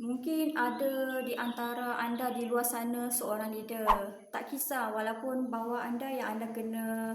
Mungkin ada di antara anda di luar sana seorang leader. Tak kisah walaupun bawah anda yang anda kena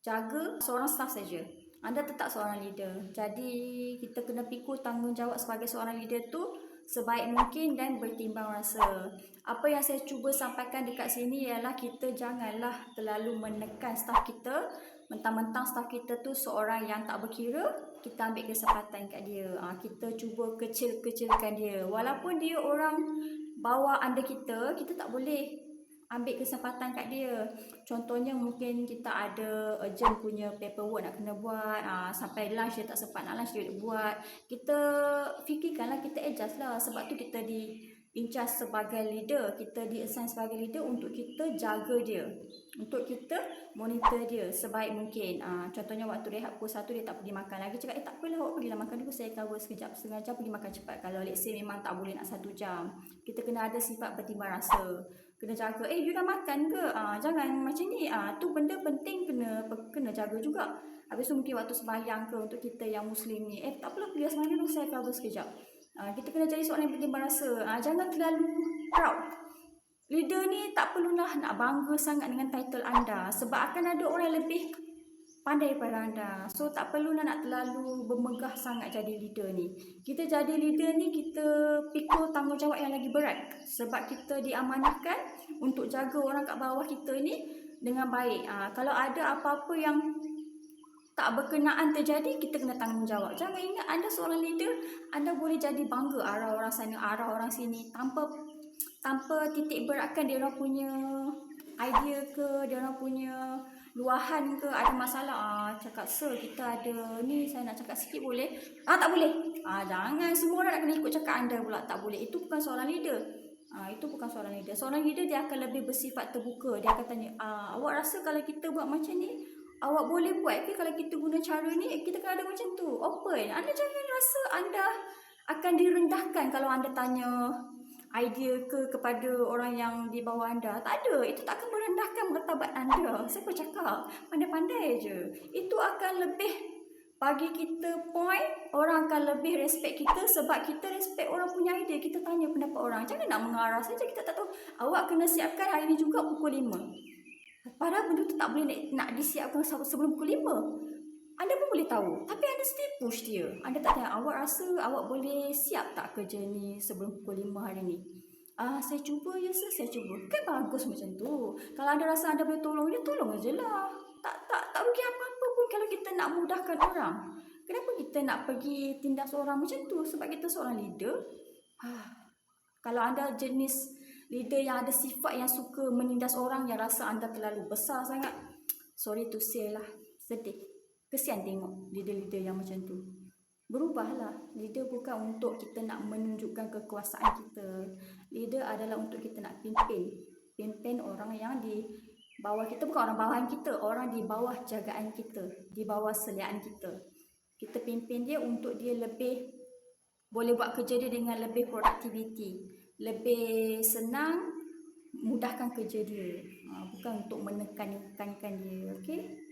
jaga seorang staff saja. Anda tetap seorang leader. Jadi kita kena pikul tanggungjawab sebagai seorang leader tu sebaik mungkin dan bertimbang rasa. Apa yang saya cuba sampaikan dekat sini ialah kita janganlah terlalu menekan staff kita. Mentang-mentang staff kita tu seorang yang tak berkira, kita ambil kesempatan kat dia. Ha, kita cuba kecil-kecilkan dia. Walaupun dia orang bawah anda kita, kita tak boleh ambil kesempatan kat dia. Contohnya mungkin kita ada urgent punya paperwork nak kena buat. Ha, sampai lunch dia tak sempat nak lunch dia buat. Kita fikirkanlah, kita adjust lah. Sebab tu kita di in charge sebagai leader. Kita di assign sebagai leader untuk kita jaga dia. Untuk kita monitor dia sebaik mungkin. Ha, contohnya waktu rehat pukul 1 dia tak pergi makan lagi. Cakap, eh tak apalah awak pergilah makan dulu. Saya cover sekejap. Setengah jam pergi makan cepat. Kalau let's say memang tak boleh nak satu jam. Kita kena ada sifat bertimbang rasa. Kena jaga. Eh you dah makan ke? Ha, jangan macam ni. Ha, tu benda penting kena kena jaga juga. Habis tu mungkin waktu sembahyang ke untuk kita yang muslim ni. Eh tak apalah pergi sembahyang dulu. Saya cover sekejap. Ha, kita kena jadi seorang yang bertimbang rasa. Ha, jangan terlalu proud. Leader ni tak perlulah nak bangga sangat dengan title anda sebab akan ada orang yang lebih pandai daripada anda. So tak perlu nak terlalu bermegah sangat jadi leader ni. Kita jadi leader ni kita pikul tanggungjawab yang lagi berat sebab kita diamanahkan untuk jaga orang kat bawah kita ni dengan baik. Ha, kalau ada apa-apa yang tak berkenaan terjadi, kita kena tanggungjawab. Jangan ingat anda seorang leader, anda boleh jadi bangga arah orang sana, arah orang sini tanpa tanpa titik beratkan dia orang punya idea ke dia orang punya luahan ke ada masalah. Ah cakap sir kita ada ni saya nak cakap sikit boleh? Ah tak boleh. Ah jangan semua orang nak kena ikut cakap anda pula. Tak boleh itu bukan seorang leader. Ah itu bukan seorang leader. Seorang leader dia akan lebih bersifat terbuka. Dia akan tanya ah awak rasa kalau kita buat macam ni awak boleh buat ke kalau kita guna cara ni kita kena ada macam tu open anda jangan rasa anda akan direndahkan kalau anda tanya idea ke kepada orang yang di bawah anda. Tak ada. Itu tak akan merendahkan martabat anda. Siapa cakap? Pandai-pandai je. Itu akan lebih bagi kita point, orang akan lebih respect kita sebab kita respect orang punya idea. Kita tanya pendapat orang. Jangan nak mengarah saja. Kita tak tahu. Awak kena siapkan hari ini juga pukul 5. Padahal benda tu tak boleh nak, nak disiapkan sebelum pukul 5. Anda pun boleh tahu. Tapi anda still push dia. Anda tak tanya, awak rasa awak boleh siap tak kerja ni sebelum pukul 5 hari ni? Ah, saya cuba ya sir, saya cuba. Kan bagus macam tu. Kalau anda rasa anda boleh tolong dia, tolong aja lah. Tak, tak, tak rugi apa-apa pun kalau kita nak mudahkan orang. Kenapa kita nak pergi tindas orang macam tu? Sebab kita seorang leader. Ah, kalau anda jenis leader yang ada sifat yang suka menindas orang yang rasa anda terlalu besar sangat, sorry to say lah, sedih. Kesian tengok leader-leader yang macam tu. Berubahlah. Leader bukan untuk kita nak menunjukkan kekuasaan kita. Leader adalah untuk kita nak pimpin. Pimpin orang yang di bawah kita. Bukan orang bawahan kita. Orang di bawah jagaan kita. Di bawah seliaan kita. Kita pimpin dia untuk dia lebih boleh buat kerja dia dengan lebih produktiviti. Lebih senang mudahkan kerja dia. Ha, bukan untuk menekan-nekankan dia. Okay?